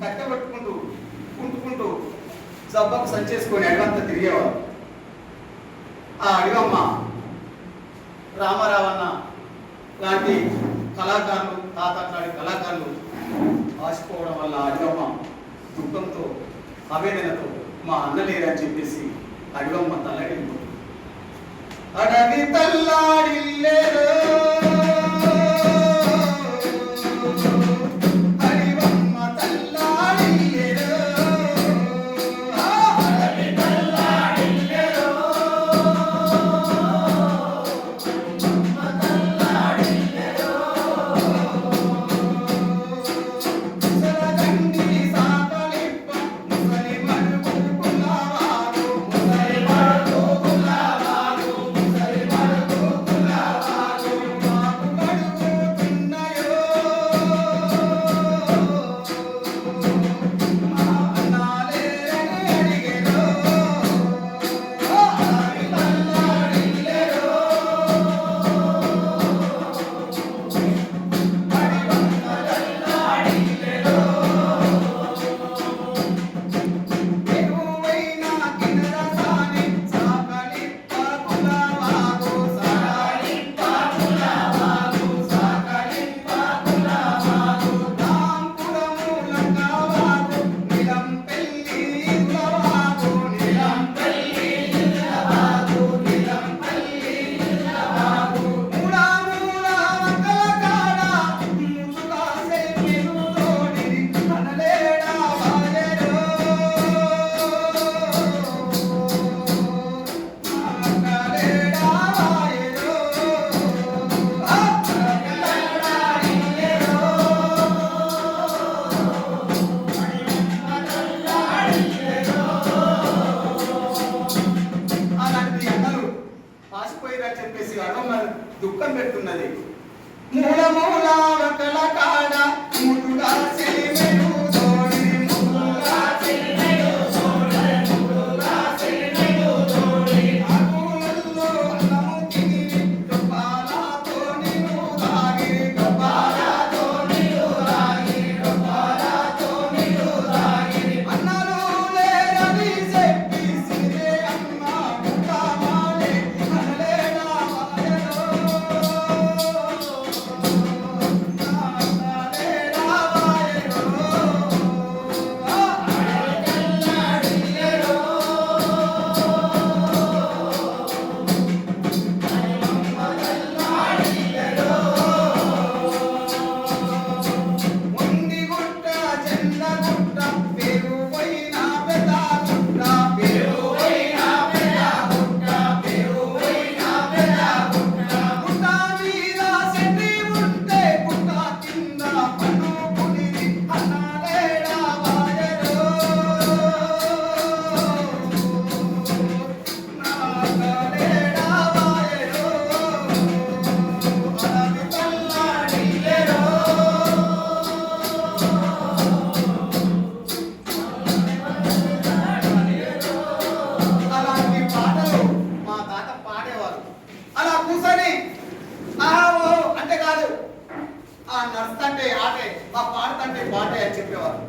కట్టబట్టుకుంటూ కుంటుకుంటూ జబ్బకు సంచేసుకొని అడవంతా తిరిగేవారు ఆ అడవమ్మ రామారావన్న లాంటి కళాకారులు తాత లాంటి కళాకారులు ఆశిపోవడం వల్ల అడిగమ్మ దుఃఖంతో ఆవేదనతో మా అన్న లేరని చెప్పేసి అడిగమ్మ తల్లడి అడవి తల్లాడిల్లే పాసిపోయిరా చెప్పేసి అడమ్మ దుఃఖం పెడుతున్నది. మూల మూల ఒకల కాడ ఆ నర్స్ అంటే ఆటే మా పాడుతంటే పాటే అని చెప్పేవారు.